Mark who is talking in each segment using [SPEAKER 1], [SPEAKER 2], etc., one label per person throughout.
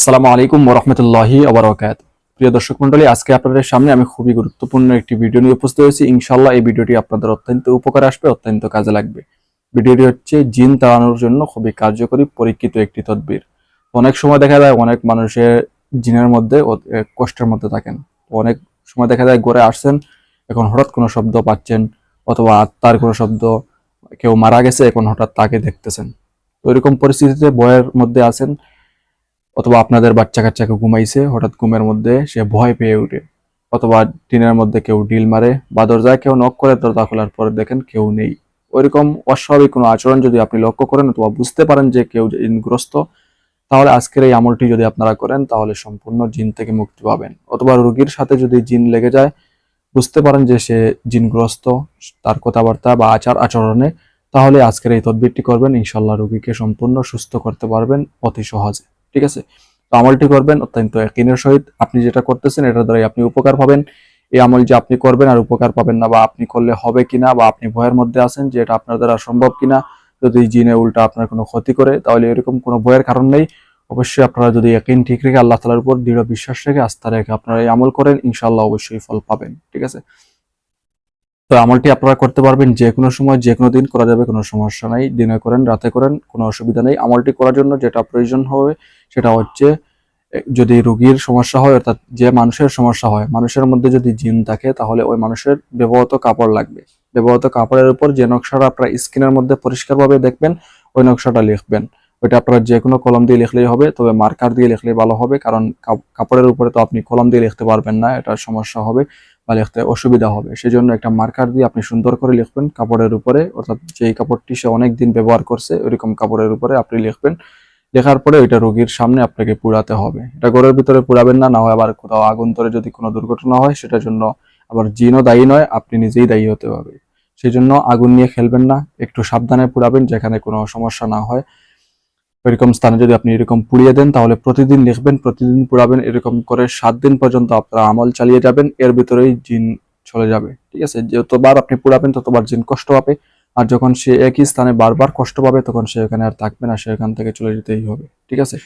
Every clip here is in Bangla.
[SPEAKER 1] আসসালামু আলাইকুম ওরহমতুল্লাহি আবরকাত প্রিয় দর্শক মন্ডলী আজকে আপনাদের সামনে আমি খুবই গুরুত্বপূর্ণ একটি ভিডিও নিয়ে উপস্থিত হয়েছি। ইনশাল্লাহ এই ভিডিওটি আপনাদের অত্যন্ত উপকার আসবে, অত্যন্ত কাজে লাগবে। ভিডিওটি হচ্ছে জিন তাড়ানোর জন্য খুবই কার্যকরী, পরীক্ষিত একটি তদবির। অনেক সময় দেখা যায় অনেক মানুষের জিনের মধ্যে কষ্টের মধ্যে থাকেন। অনেক সময় দেখা যায় ঘরে আসছেন, এখন হঠাৎ কোনো শব্দ পাচ্ছেন অথবা আত্মার কোনো শব্দ, কেউ মারা গেছে, এখন হঠাৎ তাকে দেখতেছেন। তো এরকম পরিস্থিতিতে ভয়ের মধ্যে আছেন। অথবা আপনাদের বাচ্চা কাচ্চাকে ঘুমাইছে, হঠাৎ ঘুমের মধ্যে সে ভয় পেয়ে উঠে। অথবা টিনের মধ্যে কেউ ডিল মারে বা দরজায় কেউ নক করে, দরজা খোলার পরে দেখেন কেউ নেই। ওইরকম অস্বাভাবিক কোনো আচরণ যদি আপনি লক্ষ্য করেন অথবা বুঝতে পারেন যে কেউ জিনগ্রস্ত তাহলে আজকের এই আমলটি যদি আপনারা করেন, তাহলে সম্পূর্ণ জিন থেকে মুক্তি পাবেন। অথবা রোগীর সাথে যদি জিন লেগে যায়, বুঝতে পারেন যে সে জিনগ্রস্ত, তার কথাবার্তা বা আচার আচরণে, তাহলে আজকের এই তদবিরটি করবেন। ইনশাল্লাহ রোগীকে সম্পূর্ণ সুস্থ করতে পারবেন অতি সহজে। ঠিক আছে? তো আমলটি করবেন, অত্যন্ত একদিনের সহিত আপনি যেটা করতেছেন, এটার দ্বারাই আপনি উপকার পাবেন। এই আমল যে আপনি করবেন আর উপকার পাবেন না বা আপনি করলে হবে কিনা বা আপনি ভয়ের মধ্যে আছেন যে এটা আপনার দ্বারা সম্ভব কিনা, যদি জিনে উল্টা আপনার কোনো ক্ষতি করে, তাহলে এরকম কোনো ভয়ের কারণ নেই। অবশ্যই আপনারা যদি একদিন ঠিক রেখে আল্লাহ তালার উপর দৃঢ় বিশ্বাস রেখে আস্থা রেখে আপনারা এই আমল করেন ইনশাল্লাহ অবশ্যই ফল পাবেন, ঠিক আছে? তো আমলটি আপনারা করতে পারবেন যে কোনো সময় যে কোনো দিন, করা যাবে, কোনো সমস্যা নাই। দিনে করেন, রাতে করেন, কোনো অসুবিধা নেই। আমলটি করার জন্য যেটা প্রয়োজন হবে সেটা হচ্ছে যদি রোগীর সমস্যা হয়, অর্থাৎ যে মানুষের সমস্যা হয়, মানুষের মধ্যে যদি জিন থাকে, তাহলে ওই মানুষের ব্যবহৃত কাপড় লাগবে। ব্যবহৃত কাপড়ের উপর যে নকশাটা আপনার স্ক্রিনের মধ্যে পরিষ্কারভাবে দেখবেন, ওই নকশাটা লিখবেন। ওইটা আপনারা যে কোনো কলম দিয়ে লিখলেই হবে, তবে মার্কার দিয়ে লিখলে ভালো হবে, কারণ কাপ- কাপড়ের উপরে তো আপনি কলম দিয়ে লিখতে পারবেন না এটা সমস্যা হবে বা লিখতে অসুবিধা হবে। সেই জন্য একটা মার্কার দিয়ে আপনি সুন্দর করে লিখবেন কাপড়ের উপরে, অর্থাৎ যেই কাপড়টি সে অনেক দিন ব্যবহার করছে, ওইরকম কাপড়ের উপরে আপনি লিখবেন। লেখার পরে ওইটা রোগীর সামনে আপনাকে পুড়াতে হবে। এটা ঘরের ভিতরে পুড়াবেন না না হয় আবার কোথাও আগুন ধরে যদি কোনো দুর্ঘটনা হয়, সেটার জন্য আবার জিনও দায়ী নয়, আপনি নিজেই দায়ী হতে হবে। সেই জন্য আগুন নিয়ে খেলবেন না, একটু সাবধানে পুড়াবেন, যেখানে কোনো সমস্যা না হয়। এরকম স্থানে যদি আপনি এরকম পুড়িয়ে দেন, তাহলে প্রতিদিন লিখবেন, প্রতিদিন পুড়াবেন এরকম করে সাত দিন পর্যন্ত আপনারা আমল চালিয়ে যাবেন, এর ভিতরেই জিন চলে যাবে, ঠিক আছে? যতবার আপনি পুড়াবেন, ততবার জিন কষ্ট পাবে, আর যখন সে একই স্থানে বারবার কষ্ট পাবে, তখন সে এখানে আর থাকবে না, সে এখান থেকে চলে যেতেই হবে, ঠিক আছে?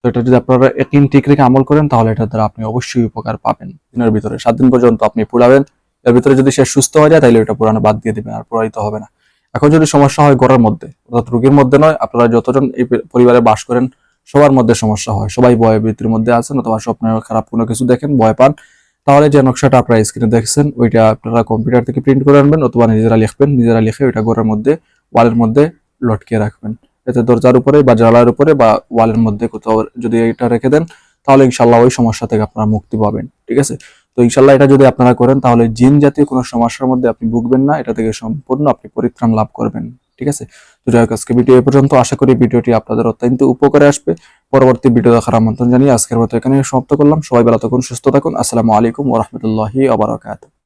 [SPEAKER 1] তো এটা যদি আপনারা একদিন ঠিক রেখে আমল করেন, তাহলে এটার দ্বারা আপনি অবশ্যই উপকার পাবেন, দিনের ভিতরে। সাত দিন পর্যন্ত আপনি পুড়াবেন, এর ভিতরে যদি সে সুস্থ হয়ে যায় তাহলে ওটা পুরানো বাদ দিয়ে দিবেন, আর পুরাইতে হবে না। এখন যদি সমস্যা হয় ঘরের মধ্যে, অর্থাৎ রোগীর মধ্যে নয়, আপনারা যতজন এই পরিবারে বাস করেন, সবার মধ্যে সমস্যা হয়। সবাই ভয় ভীতির মধ্যে আছেন অথবা স্বপ্নের খারাপ কোনো কিছু দেখেন, ভয় পান, তাহলে যে নকশাটা আপনারা স্ক্রিনে দেখছেন, ওইটা আপনারা কম্পিউটার থেকে প্রিন্ট করে আনবেন অথবা নিজেরা লিখবেন, নিজেরা লিখে ওইটা ঘরের মধ্যে, ওয়ালের মধ্যে লটকিয়ে রাখবেন। এতে দরজার উপরে বা জানালার উপরে বা ওয়ালের মধ্যে কোথাও যদি এটা রেখে দেন, তাহলে ইনশাল্লাহ ওই সমস্যা থেকে আপনারা মুক্তি পাবেন। ঠিক আছে? ইনশাল্লাহ এটা যদি আপনারা করেন, তাহলে জিন জাতীয় কোনো সমস্যার মধ্যে আপনি ভুগবেন না। এটা থেকে সম্পূর্ণ আপনি পরিত্রাণ লাভ করবেন। ঠিক আছে? তো যাই হোক আজকে ভিডিও এ পর্যন্ত। আশা করি ভিডিওটি আপনাদের অত্যন্ত উপকারে আসবে। পরবর্তী ভিডিও দেখার আমন্ত্রণ জানিয়ে আজকের মতো এখানে সমাপ্ত করলাম। সবাই বেলা তখন সুস্থ থাকুন। আসসালামু আলাইকুম ওরহমতুল্লাহি আবরাকাত